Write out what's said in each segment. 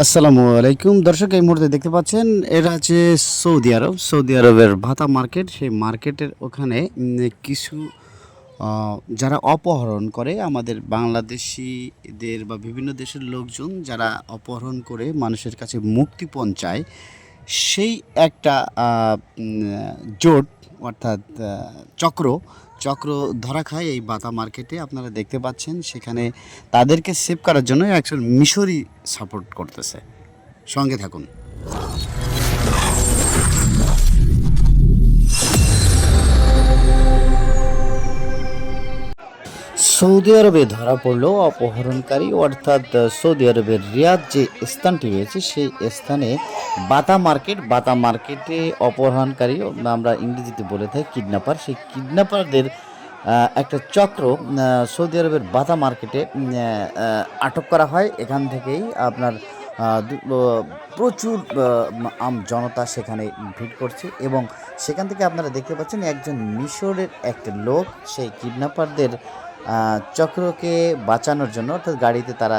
আসসালামু আলাইকুম। দর্শক, এই মুহূর্তে দেখতে পাচ্ছেন, এরা হচ্ছে সৌদি আরব। সৌদি আরবের ভাতা মার্কেট, সেই মার্কেটের ওখানে কিছু যারা অপহরণ করে, আমাদের বাংলাদেশিদের বা বিভিন্ন দেশের লোকজন যারা অপহরণ করে মানুষের কাছে মুক্তিপণ চায় সেই একটা জোট অর্থাৎ চক্র চক্র ধরা খায় এই বাতা মার্কেটে আপনারা দেখতে পাচ্ছেন, সেখানে তাদেরকে সেভ করার জন্য একজন মিশরি সাপোর্ট করতেছে। সঙ্গে থাকুন। সৌদি আরবে ধরা পড়ল। অপহরণকারী অর্থাৎ সৌদি আরবের রিয়াদ যে স্থানটি রয়েছে, সেই স্থানে বাতা মার্কেট, বাতা মার্কেটে অপহরণকারী, আমরা ইংরেজিতে বলে থাকি কিডন্যাপার। সেই কিডন্যাপারদের একটা চক্র সৌদি আরবের বাতা মার্কেটে আটক করা হয়। এখান থেকেই আপনার প্রচুর আম জনতা সেখানে ভিড় করছে এবং সেখান থেকে আপনারা দেখতে পাচ্ছেন একজন মিশরের একটা লোক, সেই কিডন্যাপারদের চক্রকে বাঁচানোর জন্য, অর্থাৎ গাড়িতে তারা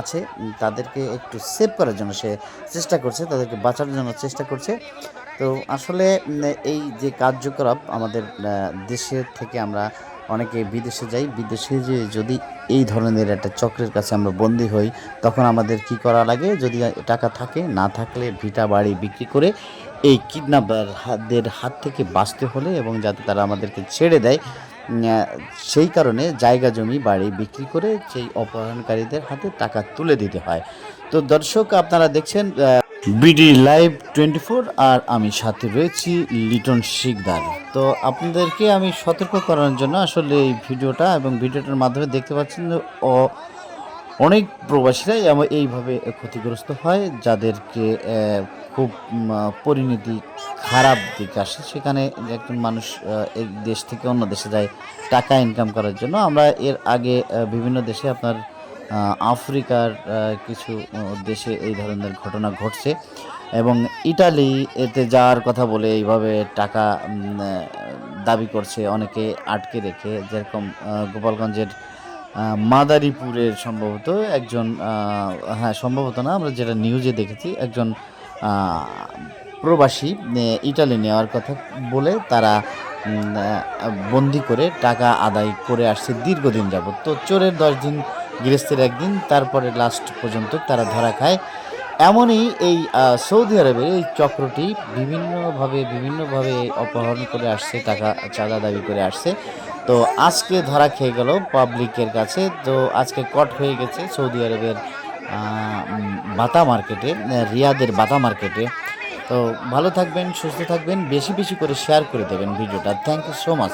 আছে, তাদেরকে একটু সেভ করার জন্য সে চেষ্টা করছে, তাদেরকে বাঁচানোর জন্য চেষ্টা করছে। তো আসলে এই যে কার্যকলাপ আমাদের দেশের থেকে আমরা অনেকে বিদেশে যাই, বিদেশে যে যদি এই ধরনের একটা চক্রের কাছে আমরা বন্দী হই, তখন আমাদের কি করা লাগে? যদি টাকা থাকে, না থাকলে ভিটা বাড়ি বিক্রি করে এই কিডন্যাপারদের হাত থেকে বাঁচতে হলে এবং যাতে তারা আমাদেরকে ছেড়ে দেয় সেই কারণে জায়গা জমি, বাড়ি বিক্রি করে সেই অপহরণকারীদের হাতে টাকা তুলে দিতে হয়। তো দর্শক, আপনারা দেখছেন বিডি লাইভ টোয়েন্টি ফোর আর আমি সাথে রয়েছি লিটন শিকদার। তো আপনাদেরকে আমি সতর্ক করার জন্য আসলে এই ভিডিওটা এবং ভিডিওটার মাধ্যমে দেখতে পাচ্ছেন যে অনেক প্রবাসীরাই এইভাবে ক্ষতিগ্রস্ত হয়, যাদেরকে খুব পরিণতি খারাপ দিকে আসে। সেখানে একজন মানুষ এক দেশ থেকে অন্য দেশে যায় টাকা ইনকাম করার জন্য। আমরা এর আগে বিভিন্ন দেশে আপনার আফ্রিকার কিছু দেশে এই ধরনের ঘটনা ঘটছে এবং ইটালি এতে যাওয়ার কথা বলে এইভাবে টাকা দাবি করছে, অনেকে আটকে রেখে। যেরকম গোপালগঞ্জের মাদারীপুরের সম্ভবত একজন হ্যাঁ সম্ভবত না, আমরা যেটা নিউজে দেখেছি, একজন প্রবাসী ইটালি নেওয়ার কথা বলে তারা বন্দি করে টাকা আদায় করে আসছে দীর্ঘদিন যাবত তো চোরের দশ দিন, গৃহস্থের একদিন, তারপরে লাস্ট পর্যন্ত তারা ধরা খায়। এমনই এই সৌদি আরবের এই চক্রটি বিভিন্নভাবে বিভিন্নভাবে অপহরণ করে আসছে, টাকা চাঁদা দাবি করে আসছে। তো আজকে ধরা খেয়ে গেল পাবলিকের কাছে। তো আজকে কট হয়ে গেছে সৌদি আরবের বাতা মার্কেটে রিয়াদের বাতা মার্কেটে তো ভালো থাকবেন, সুস্থ থাকবেন, বেশি বেশি করে শেয়ার করে দেবেন ভিডিওটা। Thank you so much